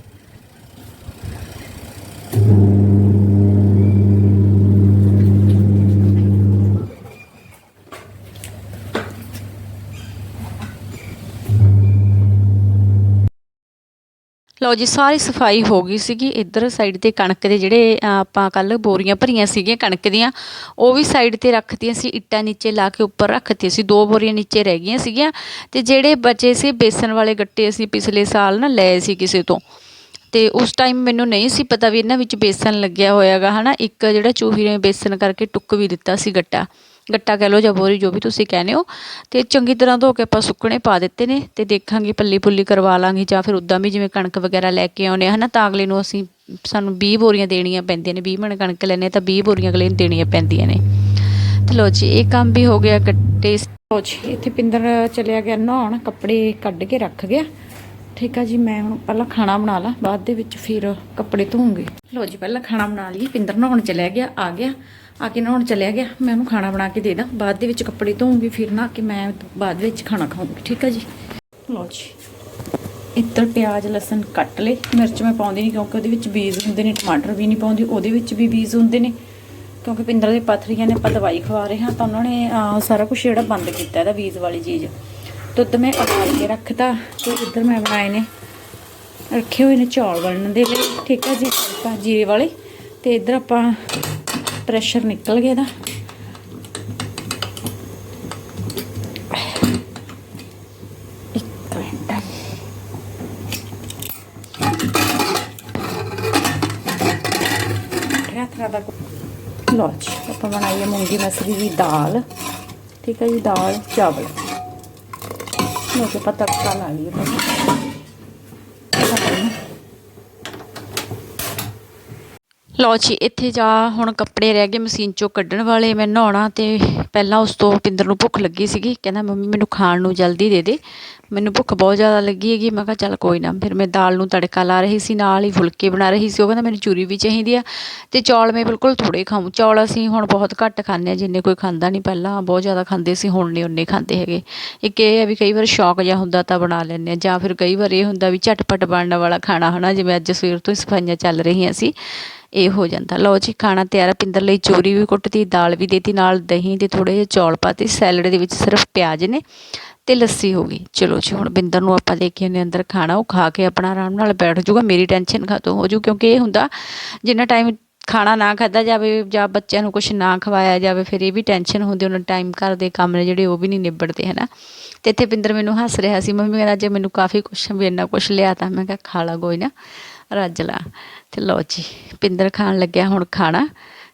[SPEAKER 2] ਲਓ ਜੀ, ਸਾਰੀ ਸਫ਼ਾਈ ਹੋ ਗਈ ਸੀਗੀ। ਇੱਧਰ ਸਾਈਡ ਤੇ ਕਣਕ ਦੇ ਜਿਹੜੇ ਆਪਾਂ ਕੱਲ ਬੋਰੀਆਂ ਭਰੀਆਂ ਸੀਗੀਆਂ ਕਣਕ ਦੀਆਂ, ਉਹ ਵੀ ਸਾਈਡ ਤੇ ਰੱਖਤੀਆਂ ਸੀ, ਇੱਟਾਂ ਨੀਚੇ ਲਾ ਕੇ ਉੱਪਰ ਰੱਖਤੀਆਂ ਸੀ, ਦੋ ਬੋਰੀਆਂ ਨੀਚੇ ਰਹਿ ਗਈਆਂ ਸੀਗੀਆਂ। ਤੇ ਜਿਹੜੇ ਬਚੇ ਸੀ, ਬੇਸਣ ਵਾਲੇ ਗੱਟੇ ਅਸੀਂ ਪਿਛਲੇ ਸਾਲ ਨਾ ਲਏ ਸੀ ਕਿਸੇ ਤੋਂ। ਤੇ ਉਸ ਟਾਈਮ ਮੈਨੂੰ ਨਹੀਂ ਸੀ ਪਤਾ ਵੀ ਇਹਨਾਂ ਵਿੱਚ ਬੇਸਣ ਲੱਗਿਆ ਹੋਇਆਗਾ, ਹਨਾ? ਇੱਕ ਜਿਹੜਾ ਚੂਹੀ ਨੇ ਬੇਸਣ ਕਰਕੇ ਟੁੱਕ ਵੀ ਦਿੱਤਾ ਸੀ ਗੱਟਾ। ਗੱਟਾ ਕਹਿ ਲਓ ਜਾਂ ਬੋਰੀ ਜੋ ਵੀ ਤੁਸੀਂ ਕਹਿੰਦੇ ਹੋ। ਤੇ ਚੰਗੀ ਤਰ੍ਹਾਂ ਧੋ ਕੇ ਆਪਾਂ ਸੁੱਕਣੇ ਪਾ ਦਿੱਤੇ ਨੇ ਤੇ ਦੇਖਾਂਗੇ ਪੱਲੀ ਪੁੱਲੀ ਕਰਵਾ ਲਾਂਗੇ ਜਾਂ ਫਿਰ ਉਦਾਂ ਵੀ ਜਿਵੇਂ ਕਣਕ ਵਗੈਰਾ ਲੈ ਕੇ ਆਉਨੇ ਹਨਾ? ਤਾਂ ਅਗਲੇ ਨੂੰ ਅਸੀਂ ਸਾਨੂੰ 20 ਬੋਰੀਆਂ ਦੇਣੀਆਂ ਪੈਂਦੀਆਂ ਨੇ 20 ਮਣ ਕਣਕ ਲੈਣੇ ਤਾਂ 20 ਬੋਰੀਆਂ ਅਗਲੇ ਨੂੰ ਦੇਣੀਆਂ ਪੈਂਦੀਆਂ ਨੇ। ਤੇ ਲੋ ਜੀ, ਇਹ ਕੰਮ ਵੀ ਹੋ ਗਿਆ ਗੱਟੇ
[SPEAKER 1] ਲਓ ਜੀ, ਇੱਥੇ ਪਿੰਦਰ ਚਲਿਆ ਗਿਆ ਨਹਾਉਣ, ਕੱਪੜੇ ਕੱਢ ਕੇ ਰੱਖ ਗਿਆ। ਠੀਕ ਆ ਜੀ, ਮੈਂ ਹੁਣ ਪਹਿਲਾਂ ਖਾਣਾ ਬਣਾ ਲਾਂ, ਬਾਅਦ ਦੇ ਵਿੱਚ ਫਿਰ ਕੱਪੜੇ ਧੋਉਂਗੀ ਲਓ ਜੀ, ਪਹਿਲਾਂ ਖਾਣਾ ਬਣਾ ਲਈ ਪਿੰਦਰ ਨਹਾਉਣ ਚਲਿਆ ਗਿਆ, ਆ ਗਿਆ। ਆ ਕੇ ਨਹਾਉਣ ਚਲਿਆ ਗਿਆ। ਮੈਂ ਉਹਨੂੰ ਖਾਣਾ ਬਣਾ ਕੇ ਦੇ ਦਾਂ। ਬਾਅਦ ਦੇ ਵਿੱਚ ਕੱਪੜੇ ਧੋਉਂਗੀ ਫਿਰ ਨਹਾ ਕੇ ਮੈਂ ਬਾਅਦ ਵਿੱਚ ਖਾਣਾ ਖਾਊਂਗੀ। ਠੀਕ ਆ ਜੀ? ਲਓ ਜੀ। ਇੱਧਰ ਪਿਆਜ਼, ਲਸਣ ਕੱਟ ਲਏ। ਮਿਰਚ ਮੈਂ ਪਾਉਂਦੀ ਨਹੀਂ ਕਿਉਂਕਿ ਉਹਦੇ ਵਿੱਚ ਬੀਜ ਹੁੰਦੇ ਨੇ, ਟਮਾਟਰ ਵੀ ਨਹੀਂ ਪਾਉਂਦੀ, ਉਹਦੇ ਵਿੱਚ ਵੀ ਬੀਜ ਹੁੰਦੇ ਨੇ। ਕਿਉਂਕਿ ਪਿੰਦਰ ਦੇ ਪੱਥਰੀਆਂ ਨੇ ਆਪਾਂ ਦਵਾਈ ਖਵਾ ਰਹੇ ਹਾਂ ਤਾਂ ਉਹਨਾਂ ਨੇ ਸਾਰਾ ਕੁਝ ਜਿਹੜਾ ਬੰਦ ਕੀਤਾ ਇਹਦਾ ਬੀਜ ਵਾਲੀ ਚੀਜ਼। ਦੁੱਧ ਮੈਂ ਉਬਾਲ ਕੇ ਰੱਖਤਾ ਤੇ ਇੱਧਰ ਮੈਂ ਬਣਾਏ ਨੇ, ਰੱਖੇ ਹੋਏ ਨੇ ਚੌਲ ਬਣਨ ਦੇ ਲਈ। ਠੀਕ ਹੈ ਜੀ? ਤੜਕਾ ਜੀਰੇ ਵਾਲੇ। ਤੇ ਇੱਧਰ ਆਪਾਂ ਪ੍ਰੈਸ਼ਰ ਨਿਕਲ ਗਿਆ ਇਹਦਾ ਇੱਕ ਮਿੰਟ ਰਾਤ ਦਾ ਲੋ ਜੀ ਆਪਾਂ ਬਣਾਈ ਹੈ ਮੂੰਗੀ ਮਸਰੀ ਦੀ ਦਾਲ ਠੀਕ ਹੈ ਜੀ ਦਾਲ ਚਾਵਲ ਲੋ ਕੇ ਪਤਾ ਤੜਕਾ ਲਾ ਲਈਏ ਆਪਾਂ
[SPEAKER 2] ਲਓ ਜੀ, ਇੱਥੇ ਜਾ ਹੁਣ ਕੱਪੜੇ ਰਹਿ ਗਏ ਮਸ਼ੀਨ ਚੋਂ ਕੱਢਣ ਵਾਲੇ, ਮੈਂ ਨਹਾਉਣਾ ਤੇ ਪਹਿਲਾਂ ਉਸ ਤੋਂ ਪਿੰਦਰ ਨੂੰ ਭੁੱਖ ਲੱਗੀ ਸੀਗੀ, ਕਹਿੰਦਾ, ਮੰਮੀ, ਮੈਨੂੰ ਖਾਣ ਨੂੰ ਜਲਦੀ ਦੇ ਦੇ। ਮੈਨੂੰ ਭੁੱਖ ਬਹੁਤ ਜ਼ਿਆਦਾ ਲੱਗੀ ਹੈਗੀ, ਮੈਂ ਕਿਹਾ, ਚੱਲ ਕੋਈ ਨਾ। ਫਿਰ ਮੈਂ ਦਾਲ ਨੂੰ ਤੜਕਾ ਲਾ ਰਹੀ ਸੀ, ਨਾਲ ਹੀ ਫੁਲਕੇ ਬਣਾ ਰਹੀ ਸੀ, ਉਹ ਕਹਿੰਦਾ, ਮੈਨੂੰ ਚੂਰੀ ਵੀ ਚਾਹੀਦੀ ਆ। ਤੇ ਚੌਲ ਮੈਂ ਬਿਲਕੁਲ ਥੋੜੇ ਖਾਊਂ। ਚੌਲ ਅਸੀਂ ਹੁਣ ਬਹੁਤ ਘੱਟ ਖਾਂਦੇ ਆ, ਜਿੰਨੇ ਕੋਈ ਖਾਂਦਾ ਨਹੀਂ। ਪਹਿਲਾਂ ਬਹੁਤ ਜ਼ਿਆਦਾ ਖਾਂਦੇ ਸੀ, ਹੁਣ ਨਹੀਂ ਉਨੇ ਖਾਂਦੇ ਹੈਗੇ। ਇੱਕ ਇਹ ਹੈ ਵੀ ਕਈ ਵਾਰ ਸ਼ੌਕ ਜਿਹਾ ਹੁੰਦਾ ਤਾਂ ਬਣਾ ਲੈਂਦੇ ਆ, ਜਾਂ ਫਿਰ ਕਈ ਵਾਰ ਇਹ ਹੁੰਦਾ ਵੀ ਝਟਪਟ ਬਣਨ ਵਾਲਾ ਖਾਣਾ, ਹਨਾ, ਜਿਵੇਂ ਅੱਜ ਸਵੇਰ ਤੋਂ ਹੀ ਸਫਾਈਆਂ ਚੱਲ ਰਹੀਆਂ ਸੀ। ਇਹ ਹੋ ਜਾਂਦਾ। ਲਓ ਜੀ, ਖਾਣਾ ਤਿਆਰ ਆ। ਪਿੰਦਰ ਲਈ ਚੋਰੀ ਵੀ ਕੁੱਟਤੀ, ਦਾਲ ਵੀ ਦੇਤੀ, ਨਾਲ ਦਹੀਂ ਤੇ ਥੋੜੇ ਜਿਹੇ ਚੌਲ ਪਾਤੇ। ਸੈਲਡ ਦੇ ਵਿੱਚ ਸਿਰਫ ਪਿਆਜ਼ ਨੇ ਤੇ ਲੱਸੀ ਹੋ ਗਈ। ਚਲੋ ਜੀ, ਹੁਣ ਬਿੰਦਰ ਨੂੰ ਆਪਾਂ ਦੇ ਕੇ ਆਉਂਦੇ ਅੰਦਰ ਖਾਣਾ। ਉਹ ਖਾ ਕੇ ਆਪਣਾ ਆਰਾਮ ਨਾਲ ਬੈਠ ਜਾਊਗਾ। ਮੇਰੀ ਟੈਨਸ਼ਨ ਖਤਮ ਹੋ ਜੂ, ਕਿਉਂਕਿ ਇਹ ਹੁੰਦਾ, ਜਿੰਨਾ ਟਾਈਮ ਖਾਣਾ ਨਾ ਖਾਦਾ ਜਾਵੇ ਜਾਂ ਬੱਚਿਆਂ ਨੂੰ ਕੁਝ ਨਾ ਖਵਾਇਆ ਜਾਵੇ, ਫਿਰ ਇਹ ਵੀ ਟੈਨਸ਼ਨ ਹੁੰਦੀ ਉਹਨਾਂ ਟਾਈਮ ਘਰ ਦੇ ਕੰਮ ਨੇ ਜਿਹੜੇ, ਉਹ ਵੀ ਨਹੀਂ ਨਿਬੜਦੇ, ਹਨਾ। ਤੇ ਇੱਥੇ ਪਿੰਦਰ ਮੈਨੂੰ ਹੱਸ ਰਿਹਾ ਸੀ। ਮੰਮੀ ਕਹਿੰਦਾ ਜੇ ਮੈਨੂੰ ਕਾਫੀ ਕੁਛ ਵੀ ਇੰਨਾ ਕੁਛ ਲਿਆ ਤਾਂ ਮੈਂ ਕਿਹਾ, ਖਾ ਲਾ ਕੋਈ ਨਾ। ਰੱਜ ਲਾ। ਤੇ ਲਓ ਜੀ, ਪਿੰਦਰ ਖਾਣ ਲੱਗਿਆ ਹੁਣ ਖਾਣਾ।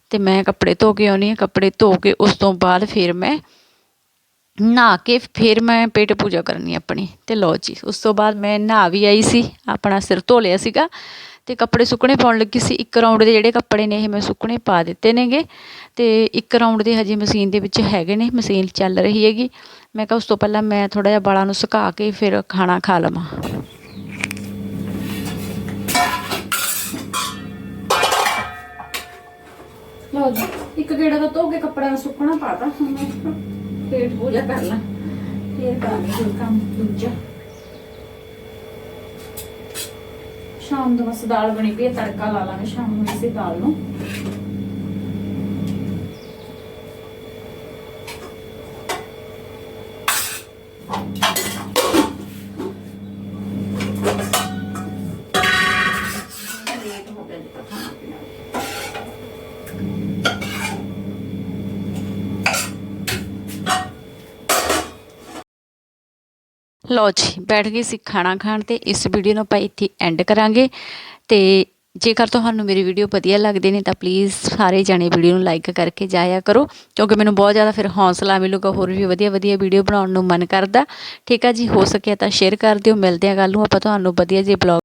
[SPEAKER 2] ਤੇ ਮੈਂ ਕੱਪੜੇ ਧੋ ਕੇ ਆਉਣੀ ਆ। ਕੱਪੜੇ ਧੋ ਕੇ ਉਸ ਤੋਂ ਬਾਅਦ ਫਿਰ ਮੈਂ ਨਹਾ ਕੇ ਫਿਰ ਮੈਂ ਪੇਟ ਪੂਜਾ ਕਰਨੀ ਆਪਣੀ। ਤੇ ਲਓ ਜੀ, ਉਸ ਤੋਂ ਬਾਅਦ ਮੈਂ ਨਹਾ ਵੀ ਆਈ ਸੀ। ਆਪਣਾ ਸਿਰ ਧੋ ਲਿਆ ਸੀਗਾ। ਤੇ ਕੱਪੜੇ ਸੁੱਕਣੇ ਪਾਉਣ ਲੱਗੀ ਸੀ। ਇੱਕ ਰਾਉਂਡ ਦੇ ਜਿਹੜੇ ਕੱਪੜੇ ਨੇ ਇਹ ਮੈਂ ਸੁੱਕਣੇ ਪਾ ਦਿੱਤੇ ਨੇਗੇ। ਤੇ ਇੱਕ ਰਾਉਂਡ ਦੇ ਹਜੇ ਮਸ਼ੀਨ ਦੇ ਵਿੱਚ ਹੈਗੇ ਨੇ। ਮਸ਼ੀਨ ਚੱਲ ਰਹੀ ਹੈਗੀ। ਮੈਂ ਕਿਹਾ ਉਸ ਤੋਂ ਪਹਿਲਾਂ ਮੈਂ ਥੋੜਾ ਜਿਹਾ ਬਾਲਾਂ ਨੂੰ ਸੁਕਾ ਕੇ ਫਿਰ ਖਾਣਾ ਖਾ ਲਵਾਂ।
[SPEAKER 1] ਲਓ ਜੀ, ਇੱਕ ਗੇੜਾ ਤਾਂ ਧੋ ਕੇ ਕੱਪੜਿਆਂ ਨੂੰ ਸੁੱਕਣਾ ਪਾਤਾ। ਹੁਣ ਮੈਂ ਪੇਟ ਪੂਜਾ ਕਰ ਲਾਂ। ਫੇਰ ਕਰਾਂਗੇ ਕੰਮ ਦੂਜਾ। ਸ਼ਾਮ ਨੂੰ ਬਸ ਦਾਲ ਬਣੀ ਪਈ ਤੜਕਾ ਲਾ ਲਾਂਗੇ ਸ਼ਾਮ ਨੂੰ ਇਸੇ ਦਾਲ ਨੂੰ। ਲੇਟ ਹੋ ਗਿਆ ਜੀ ਤਾਂ ਖਾਣਾ ਪੀਣਾ
[SPEAKER 2] ਲਓ ਜੀ, ਬੈਠ ਗਏ ਸੀ ਖਾਣਾ ਖਾਣ ਤੇ ਇਸ ਵੀਡੀਓ ਨੂੰ ਆਪਾਂ ਇੱਥੇ ਐਂਡ ਕਰਾਂਗੇ। ਤੇ ਜੇਕਰ ਤੁਹਾਨੂੰ ਮੇਰੀ ਵੀਡੀਓ ਵਧੀਆ ਲੱਗਦੇ ਨੇ ਤਾਂ ਪਲੀਜ਼ ਸਾਰੇ ਜਣੇ ਵੀਡੀਓ ਨੂੰ ਲਾਈਕ ਕਰਕੇ ਜਾਇਆ ਕਰੋ, ਕਿਉਂਕਿ ਮੈਨੂੰ ਬਹੁਤ ਜ਼ਿਆਦਾ ਫਿਰ ਹੌਸਲਾ ਮਿਲੂਗਾ, ਹੋਰ ਵੀ ਵਧੀਆ ਵਧੀਆ ਵੀਡੀਓ ਬਣਾਉਣ ਨੂੰ ਮਨ ਕਰਦਾ। ਠੀਕ ਆ ਜੀ, ਹੋ ਸਕਿਆ ਤਾਂ ਸ਼ੇਅਰ ਕਰ ਦਿਓ। ਮਿਲਦੇ ਆ ਕੱਲ ਨੂੰ, ਆਪਾਂ ਤੁਹਾਨੂੰ ਵਧੀਆ ਜਿਹੇ ਬਲੌਗ